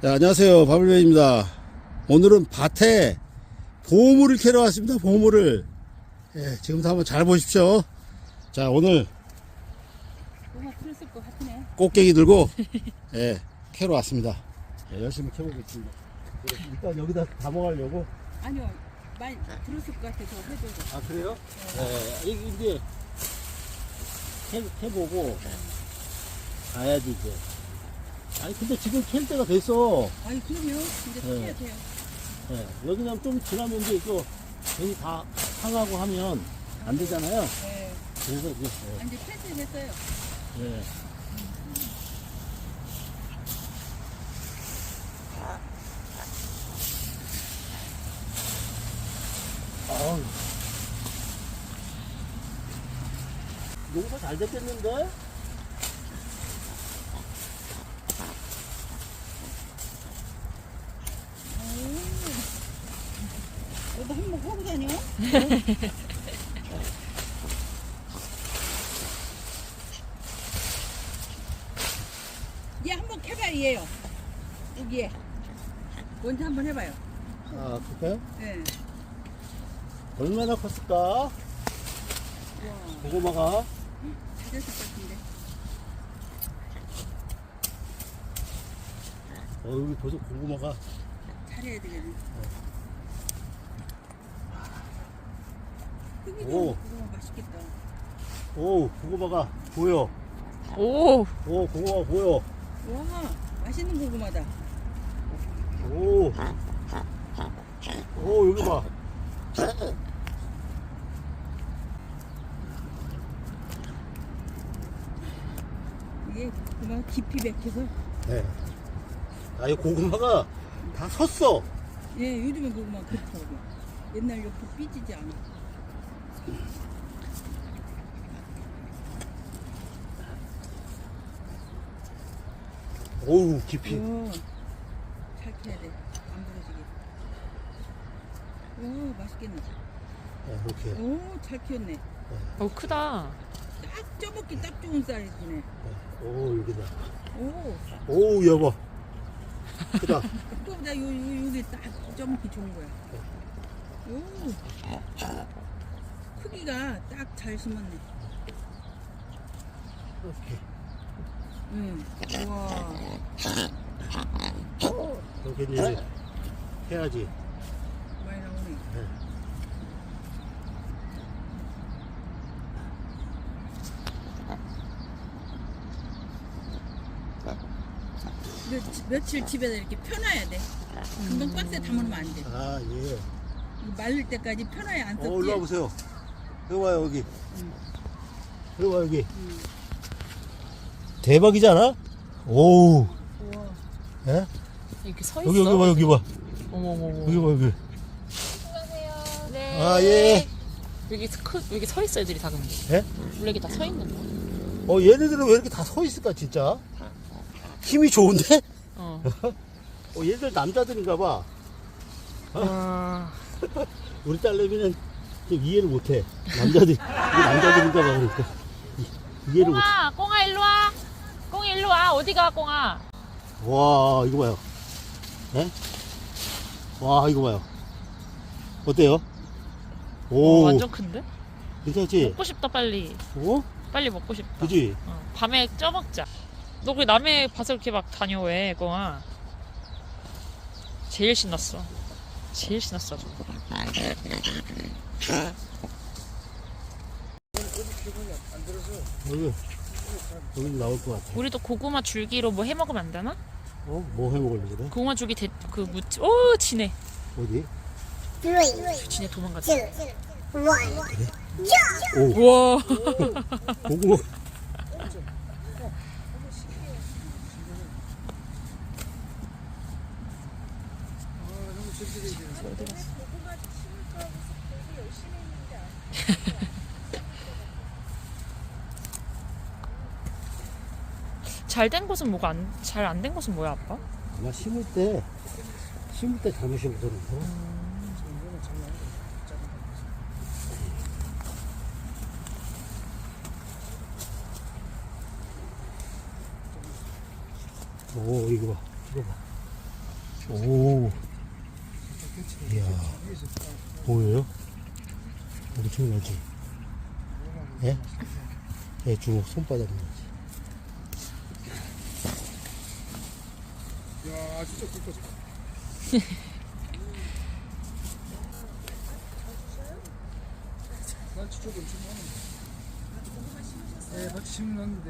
네, 안녕하세요. 바블베입니다. 오늘은 밭에 보물을 캐러 왔습니다. 보물을. 예, 지금부터 한번 잘 보십시오. 자, 오늘. 꽃게기 들고, 예, 캐러 왔습니다. 예, 열심히 캐보겠습니다. 예, 일단 여기다 담아가려고. 아니요, 많이 들었을 것 같아서 해줘서. 아, 그래요? 예, 이게 이제 캐, 캐보고 가야지, 이제. 아니, 근데 지금 캘 때가 됐어. 아니, 그럼요. 이제 네. 해야 돼요. 예, 여기는 좀 지나면 이제 이거 괜히 다 상하고 하면 안 되잖아요. 네. 그래서 이제, 아, 이제 패스 했어요. 예, 예. 아우. 농사 잘 됐겠는데? 한번 하고 다녀? 얘 한번 캐봐, 얘요. 여기에. 먼저 한번 해봐요. 아, 그럴까요? 네. 얼마나 컸을까? 와, 고구마가. 잘 됐을 것 같은데. 어, 여기 벌써 고구마가. 잘해야 되겠네. 오. 맛있겠다. 오, 고구마가 보여. 오, 오, 고구마 보여. 와, 맛있는 고구마다. 오. 오, 여기 봐. 이게 고구마 깊이 맥혀서. 네. 아, 이 고구마가 다 섰어. 예, 요즘에 고구마 그렇더라고. 옛날 옆에 삐지지 않아. 오우, 깊이. 오, 잘 캐야 돼. 안 부러지게. 오, 맛있겠네. 네, 이렇게. 오, 잘 키웠네. 어 크다. 딱 쪄먹기 딱 좋은 쌀이네. 오, 여기다. 오, 오우, 여보. 크다. 그거보다 요, 요, 요게 딱 쪄먹기 좋은 거야. 오, 크기가 딱 잘 심었네. 이렇게. 응. 우와. 이렇게 이제 해야지. 많이 나오네. 며, 며칠 집에다 이렇게 펴놔야 돼. 금방 박스에 담으면 안 돼. 아, 예. 말릴 때까지 펴놔야 안 어, 일로 썩지. 와보세요. 여기 와요, 여기. 여기 와, 여기. 음. 대박이지 않아? 오우. 우와. 예? 이렇게 서 있어. 여기, 여기 봐, 여기 봐. 어머 어머 여기 어머. 봐, 여기. 네. 아, 예. 여기 크 여기 서 있어 애들이 다 근데. 예? 원래 이게 다 서 있는 거. 어, 얘네들은 왜 이렇게 다 서 있을까, 진짜? 힘이 좋은데? 어. 어, 얘들 남자들인가 봐. 와. 우리 딸내미는 좀 이해를 못해. 남자들, 이게 남자들인가 봐, 그러니까. 이- 이해를 못해. 꽁아, 꽁아 일로 와. 꽁아 일로 와. 어디 가 꽁아? 와, 이거 봐요. 예? 와, 이거 봐요. 어때요? 어, 오, 완전 큰데? 괜찮지? 먹고 싶다 빨리. 어? 빨리 먹고 싶다. 그지? 어, 밤에 쪄 먹자. 너그 남의 밭을 이렇게 막 다녀 왜 꽁아? 제일 신났어. 제일 신났어 아주. 여기, 여기 나올 것 같아. 우리도 고구마 줄기로 뭐 해 먹으면 안 되나? 어? 뭐 해 먹으려고 그래? 고구마 줄기 대, 그 무치. 오 지네. 어디? 지네 도망갔어. 오, 우와. 고구마. 잘 된 곳은 뭐가 안, 잘 안 된 곳은 뭐야 아빠? 아마 심을 때, 심을 때 잘못 심었더라고. 오, 이거 봐. 이거 봐. 오. 이야. 보여요? 엄청나지? 예? 예, 주먹 손바닥 나지. 야, 진짜 굵거지. 난 저쪽 엄청 많은데. 네, 같이 심었는데,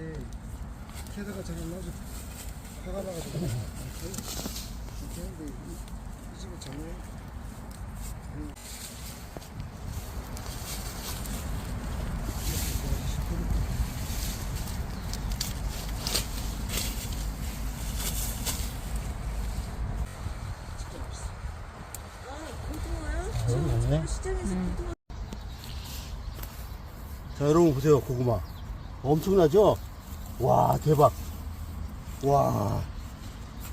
캐다가 제가 나중에 화가 나가지고. 근데 이, 이 집에 작년 네. 자, 여러분 보세요. 고구마. 엄청나죠? 와, 대박. 와.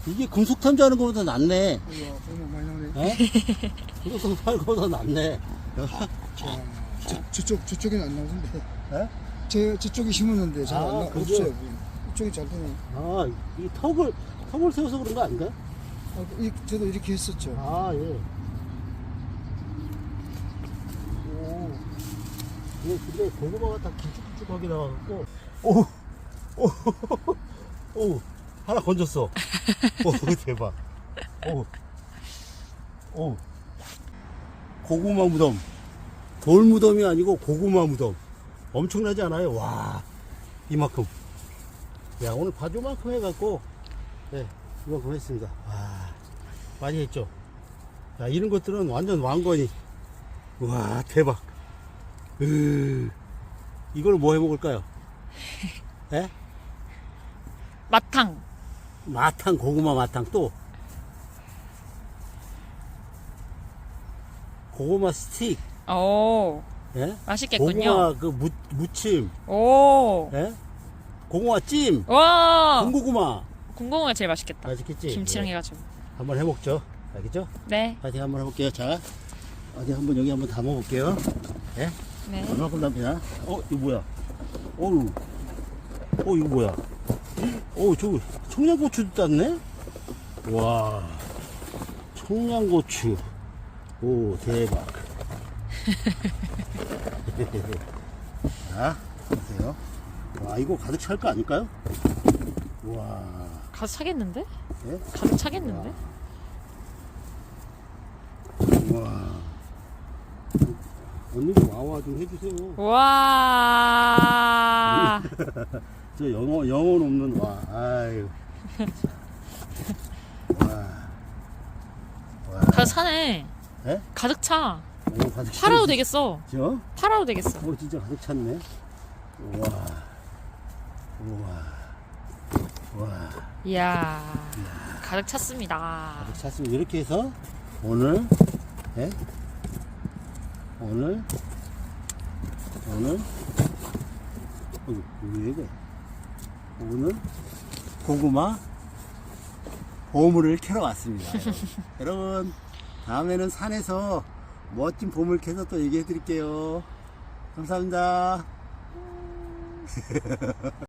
이게 금속 탐지하는 것보다 낫네. 우와, 고구마 많이 나오네. 예? 금속 탐지하는 것보다 낫네. 자, 저, 저쪽, 저쪽엔 안 나오는데. 예? 제, 저쪽에 심었는데 잘 안 아, 나, 그죠? 없어요. 이쪽이 잘 되네. 아, 이 턱을, 턱을 세워서 그런 거 아닌가? 아, 이, 저도 이렇게 했었죠. 아, 예. 오. 예, 근데 고구마가 다 길쭉길쭉하게 나와갖고, 오, 오, 오, 하나 건졌어. 오, 대박. 오, 오. 고구마 무덤. 돌 무덤이 아니고 고구마 무덤. 엄청나지 않아요? 와, 이만큼. 야, 오늘 바조만큼 해갖고, 네, 이만큼 했습니다. 와. 많이 했죠. 야, 이런 것들은 완전 왕건이. 와, 대박. 으, 이걸 뭐 해 먹을까요? 에? 마탕. 마탕, 고구마 마탕 또. 고구마 스틱, 오, 예? 맛있겠군요. 고구마 그 무, 무침, 오, 예? 고구마 찜, 와, 군고구마. 군고구마 제일 맛있겠다. 맛있겠지? 김치랑 예. 해가지고. 한번 해먹죠. 알겠죠? 네, 파이팅 한번 해볼게요. 자, 어디 한번 여기 한번 담아볼게요. 예? 네. 얼마큼 담냐? 어, 이거 뭐야? 어우, 어, 이거 뭐야? 어, 저 청양고추도 땄네? 와, 청양고추. 오, 대박. 자, 보세요. 와, 이거 가득 찰 거 아닐까요? 와, 가득 차겠는데? 예? 가득 차겠는데? 와. 언니도 와와 좀 해주세요. 와, 저 영어 영혼 없는 와. 아유. 와. 와. 가득 차네. 예? 가득 차. 오, 가득 팔아도. 되겠어. 저? 팔아도 되겠어. 오, 진짜 가득 찼네. 와. 우와. 와. 이야, 가득 찼습니다. 가득 찼습니다. 이렇게 해서 오늘 예? 오늘 오늘 어, 왜 이래? 오늘 고구마 보물을 캐러 왔습니다. 여러분. 여러분 다음에는 산에서 멋진 보물 캐서 또 얘기해 드릴게요. 감사합니다.